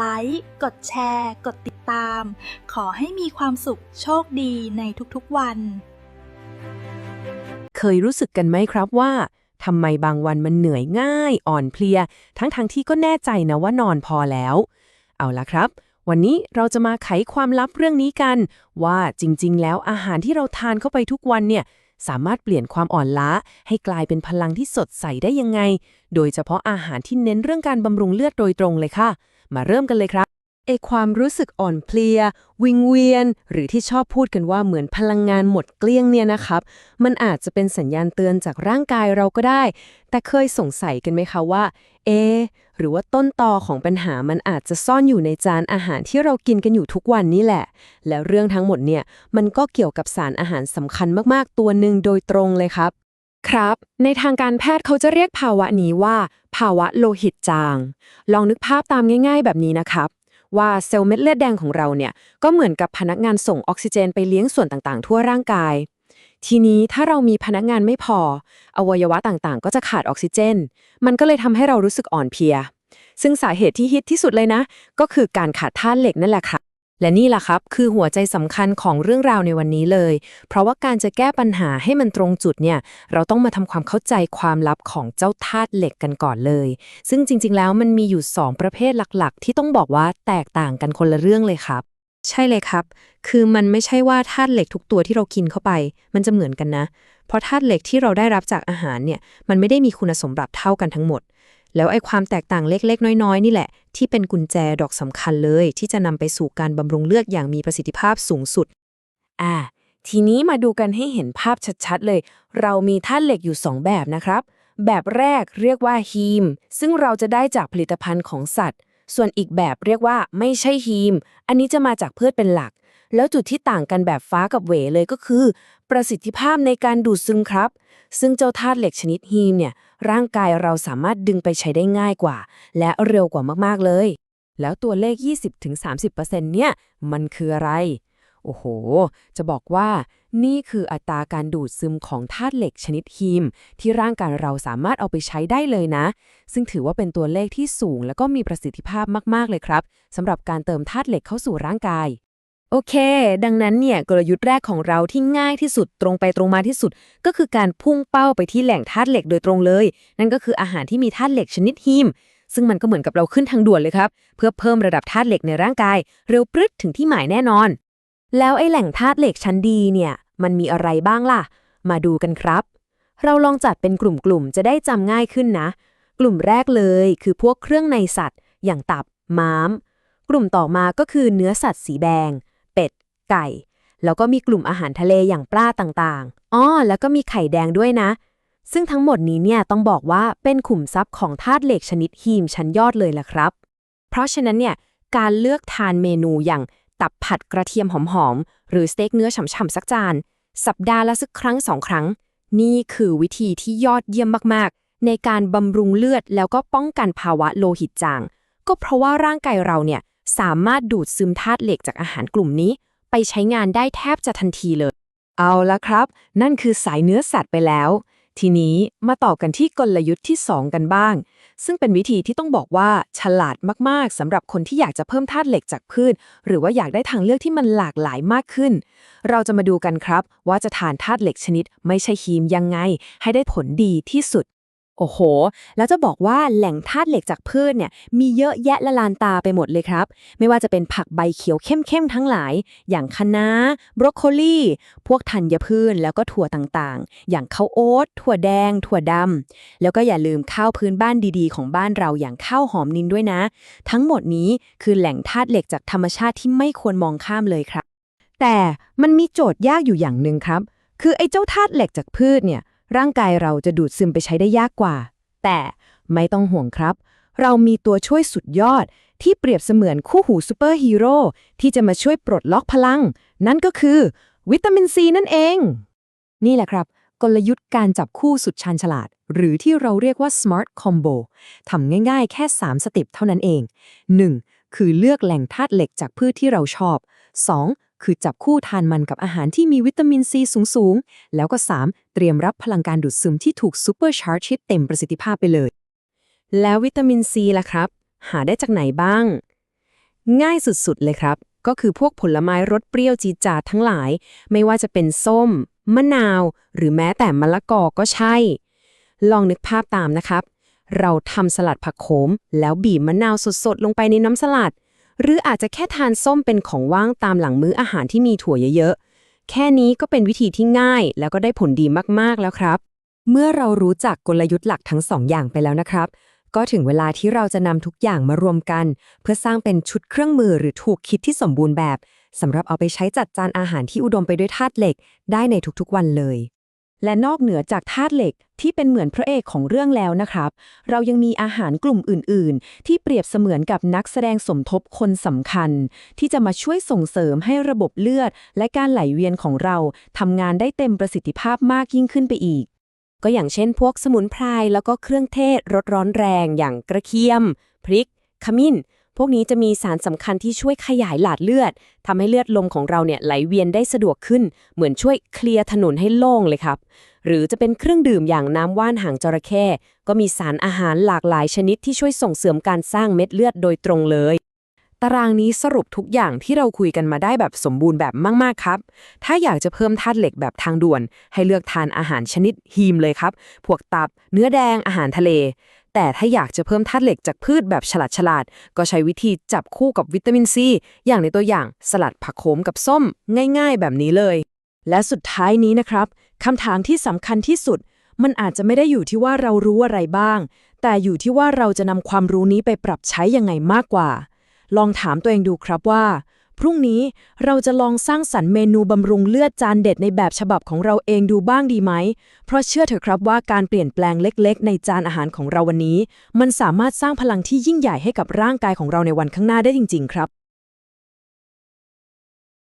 ไลค์ กดแชร์ กดติดตาม ขอให้มีความสุขโชคดีในทุกๆวัน เคยรู้สึกกันไหมครับว่าทำไมบางวันมันเหนื่อยง่าย อ่อนเพลีย ทั้งๆทที่ก็แน่ใจนะว่านอนพอแล้ว เอาละครับ วันนี้เราจะมาไขความลับเรื่องนี้กัน ว่าจริงๆ แล้วอาหารที่เราทานเข้าไปทุกวันเนี่ยสามารถเปลี่ยนความอ่อนล้า ให้กลายเป็นพลังที่สดใสได้ยังไง โดยเฉพาะอาหารที่เน้นเรื่องการบำรุงเลือดโดยตรงเลยค่ะ มาเริ่มกันเลยครับไอความรู้สึกอ่อนเพลีย วิงเวียน หรือที่ชอบพูดกันว่าเหมือนพลังงานหมดเกลี้ยงเนี่ยนะครับ มันอาจจะเป็นสัญญาณเตือนจากร่างกายเราก็ได้ แต่เคยสงสัยกันไหมคะว่า เอ หรือว่าต้นตอของปัญหามันอาจจะซ่อนอยู่ในจานอาหารที่เรากินกันอยู่ทุกวันนี่แหละ แล้วเรื่องทั้งหมดเนี่ยมันก็เกี่ยวกับสารอาหารสำคัญมากๆตัวหนึ่งโดยตรงเลยครับ ครับ ในทางการแพทย์เขาจะเรียกภาวะนี้ว่าาวะโลหิตจาง ลองนึกภาพตามง่าย ๆ แบบนี้นะครับ ว่าเซลล์เม็ดเลือดแดงของเราเนี่ย ก็เหมือนกับพนักงานส่งออกซิเจนไปเลี้ยงส่วนต่างๆ ทั่วร่างกาย ทีนี้ถ้าเรามีพนักงานไม่พอ อวัยวะต่างๆ ก็จะขาดออกซิเจน มันก็เลยทำให้เรารู้สึกอ่อนเพลีย ซึ่งสาเหตุที่ฮิตที่สุดเลยนะ ก็คือการขาดธาตุเหล็กนั่นแหละค่ะ และนี่แหละครับ คือหัวใจสำคัญของเรื่องราวในวันนี้เลย เพราะว่าการจะแก้ปัญหาให้มันตรงจุดเนี่ย เราต้องมาทำความเข้าใจความลับของเจ้าธาตุเหล็กกันก่อนเลย ซึ่งจริง ๆ แล้วมันมีอยู่ 2 ประเภทหลักๆ ที่ต้องบอกว่าแตกต่างกันคนละเรื่องเลยครับ ใช่เลยครับ คือมันไม่ใช่ว่าธาตุเหล็กทุกตัวที่เรากินเข้าไป มันจะเหมือนกันนะ เพราะธาตุเหล็กที่เราได้รับจากอาหารเนี่ย มันไม่ได้มีคุณสมบัติเท่ากันทั้งหมด แล้วไอ้ความแตกต่างเล็กๆ น้อยๆ นี่แหละ ที่เป็นกุญแจดอกสำคัญเลย ที่จะนำไปสู่การบำรุงเลือดอย่างมีประสิทธิภาพสูงสุด อ่า ทีนี้มาดูกันให้เห็นภาพชัดๆ เลย เรามีธาตุเหล็กอยู่ 2 แบบนะครับ แบบแรกเรียกว่าฮีม ซึ่งเราจะได้จากผลิตภัณฑ์ของสัตว์ ส่วนอีกแบบเรียกว่าไม่ใช่ฮีม อันนี้จะมาจากพืชเป็นหลัก แล้วจุดที่ต่างกันแบบฟ้ากับเหวเลยก็คือ ประสิทธิภาพในการดูดซึมครับ ซึ่งเจ้าธาตุเหล็กชนิดฮีมเนี่ยร่างกายเราสามารถดึงไปใช้ได้ง่ายกว่า และเร็วกว่ามากๆเลย แล้วตัวเลข 20-30%เนี่ยมันคืออะไร โอ้โห จะบอกว่านี่คืออัตราการดูดซึมของธาตุเหล็กชนิดฮีม ที่ร่างกายเราสามารถเอาไปใช้ได้เลยนะ ซึ่งถือว่าเป็นตัวเลขที่สูง แล้วก็มีประสิทธิภาพมาก ๆ เลยครับสำหรับการเติมธาตุเหล็กเข้าสู่ร่างกาย โอเค ดังนั้นเนี่ยกลยุทธ์แรกของเราที่ง่ายที่สุดตรงไปตรงมาที่สุด ก็คือการพุ่งเป้าไปที่แหล่งธาตุเหล็กโดยตรงเลย นั่นก็คืออาหารที่มีธาตุเหล็กชนิดฮีมซึ่งมันก็เหมือนกับเราขึ้นทางด่วนเลยครับ เพื่อเพิ่มระดับธาตุเหล็กในร่างกาย เร็วปรึดถึงที่หมายแน่นอน แล้วไอ้แหล่งธาตุเหล็กชั้นดีเนี่ย มันมีอะไรบ้างล่ะ มาดูกันครับ เราลองจัดเป็นกลุ่มๆ จะได้จำง่ายขึ้นนะ กลุ่มแรกเลยคือพวกเครื่องในสัตว์ อย่างตับ ม้าม กลุ่มต่อมาก็คือเนื้อสัตว์สีแดง เป็ด ไก่ แล้วก็มีกลุ่มอาหารทะเลอย่างปลาต่างๆ อ้อ แล้วก็มีไข่แดงด้วยนะ ซึ่งทั้งหมดนี้เนี่ยต้องบอกว่าเป็นขุมทรัพย์ของธาตุเหล็กชนิดฮีมชั้นยอดเลยล่ะครับ เพราะฉะนั้นเนี่ยการเลือกทานเมนูอย่าง ตับผัดกระเทียมหอมๆ หรือสเต็กเนื้อฉ่ำๆสักจาน สัปดาห์ละสักครั้งสองครั้ง นี่คือวิธีที่ยอดเยี่ยมมากๆ ในการบำรุงเลือดแล้วก็ป้องกันภาวะโลหิตจาง ก็เพราะว่าร่างกายเราเนี่ยสามารถดูดซึมธาตุเหล็กจากอาหารกลุ่มนี้ ไปใช้งานได้แทบจะทันทีเลย เอาละครับ นั่นคือสายเนื้อสัตว์ไปแล้ว ทีนี้มาต่อกันที่กลยุทธ์ที่ 2 กันบ้าง ซึ่งเป็นวิธีที่ต้องบอกว่าฉลาดมากๆสำหรับคนที่อยากจะเพิ่มธาตุเหล็กจากพืช หรือว่าอยากได้ทางเลือกที่มันหลากหลายมากขึ้น เราจะมาดูกันครับ ว่าจะทานธาตุเหล็กชนิด ไม่ใช่ฮีมยังไง ให้ได้ผลดีที่สุด โอ้โห แล้วจะบอกว่าแหล่งธาตุเหล็กจากพืชเนี่ยมีเยอะแยะละลานตาไปหมดเลยครับ ไม่ว่าจะเป็นผักใบเขียวเข้มๆทั้งหลาย อย่างคะน้าบรอกโคลีพวกธัญพืชแล้วก็ถั่วต่างๆ อย่างข้าวโอ๊ตถั่วแดง ถั่วดำแล้วก็อย่าลืมข้าวพื้นบ้านดีๆ ของบ้านเราอย่างข้าวหอมนินด้วยนะ ทั้งหมดนี้คือแหล่งธาตุเหล็กจากธรรมชาติที่ไม่ควรมองข้ามเลยครับ แต่มันมีโจทย์ยากอยู่อย่างหนึ่งครับ คือไอ้เจ้าธาตุเหล็กจากพืชเนี่ย ร่างกายเราจะดูดซึมไปใช้ได้ยากกว่า แต่ไม่ต้องห่วงครับ เรามีตัวช่วยสุดยอดที่เปรียบเสมือนคู่หูซูเปอร์ฮีโร่ที่จะมาช่วยปลดล็อกพลัง นั่นก็คือ วิตามินซีนั่นเอง นี่แหละครับ กลยุทธ์การจับคู่สุดชาญฉลาด หรือที่เราเรียกว่า smart combo ทำง่ายๆ แค่ 3 สเต็ปเท่านั้นเอง 1. คือเลือกแหล่งธาตุเหล็กจากพืชที่เราชอบ 2. คือจับคู่ทานมันกับอาหารที่มีวิตามินซีสูง ๆ แล้วก็ 3. เตรียมรับพลังการดูดซึมที่ถูกซูเปอร์ชาร์จเต็มประสิทธิภาพไปเลย แล้ววิตามินซีล่ะครับ หาได้จากไหนบ้าง ง่ายสุดๆเลยครับ ก็คือพวกผลไม้รสเปรี้ยวจีจาดทั้งหลาย ไม่ว่าจะเป็นส้ม มะนาว หรือแม้แต่มะละกอก็ใช่ ลองนึกภาพตามนะครับ เราทำสลัดผักโขม แล้วบีบมะนาวสดๆลงไปในน้ำสลัด หรืออาจจะแค่ทานส้มเป็นของว่างตามหลังมื้ออาหารที่มีถั่วเยอะๆ แค่นี้ก็เป็นวิธีที่ง่ายแล้วก็ได้ผลดีมากๆแล้วครับ เมื่อเรารู้จักกลยุทธ์หลักทั้งสองอย่างไปแล้วนะครับ ก็ถึงเวลาที่เราจะนำทุกอย่างมารวมกัน เพื่อสร้างเป็นชุดเครื่องมือหรือถูกคิดที่สมบูรณ์แบบสำหรับเอาไปใช้จัดจานอาหารที่อุดมไปด้วยธาตุเหล็ก ได้ในทุกๆวันเลย และนอกเหนือจากธาตุเหล็กที่เป็นเหมือนพระเอกของเรื่องแล้วนะครับ เรายังมีอาหารกลุ่มอื่น ๆ ที่เปรียบเสมือนกับนักแสดงสมทบคนสำคัญ ที่จะมาช่วยส่งเสริมให้ระบบเลือด และการไหลเวียนของเราทำงานได้เต็มประสิทธิภาพมากยิ่งขึ้นไปอีก ก็อย่างเช่นพวกสมุนไพรแล้วก็เครื่องเทศรสร้อนแรงอย่างกระเทียม พริก ขมิ้น พวกนี้จะมีสารสำคัญที่ช่วยขยายหลอดเลือดทำให้เลือดลมของเราเนี่ยไหลเวียนได้สะดวกขึ้น เหมือนช่วยเคลียร์ถนนให้โล่งเลยครับ หรือจะเป็นเครื่องดื่มอย่างน้ำว่านหางจระเข้ก็มีสารอาหารหลากหลายชนิดที่ช่วยส่งเสริมการสร้างเม็ดเลือดโดยตรงเลย ตารางนี้สรุปทุกอย่างที่เราคุยกันมาได้แบบสมบูรณ์แบบมากๆครับ ถ้าอยากจะเพิ่มธาตุเหล็กแบบทางด่วน ให้เลือกทานอาหารชนิดฮีมเลยครับ พวกตับ เนื้อแดงอาหารทะเล แต่ถ้าอยากจะเพิ่มธาตุเหล็กจากพืชแบบฉลาดฉลาดๆก็ใช้วิธีจับคู่กับวิตามินซี อย่างในตัวอย่างสลัดผักโขมกับส้ม ง่ายๆ แบบนี้เลย และสุดท้ายนี้นะครับคำถามที่สำคัญที่สุด มันอาจจะไม่ได้อยู่ที่ว่าเรารู้อะไรบ้าง แต่อยู่ที่ว่าเราจะนำความรู้นี้ไปปรับใช้ยังไงมากกว่า ลองถามตัวเองดูครับว่า พรุ่งนี้เราจะลองสร้างสรรค์เมนูบำรุงเลือดจานเด็ดในแบบฉบับของเราเองดูบ้างดีไหม เพราะเชื่อเถอะครับว่าการเปลี่ยนแปลงเล็กๆ ในจานอาหารของเราวันนี้ มันสามารถสร้างพลังที่ยิ่งใหญ่ให้กับร่างกายของเราในวันข้างหน้าได้จริง ๆ ครับ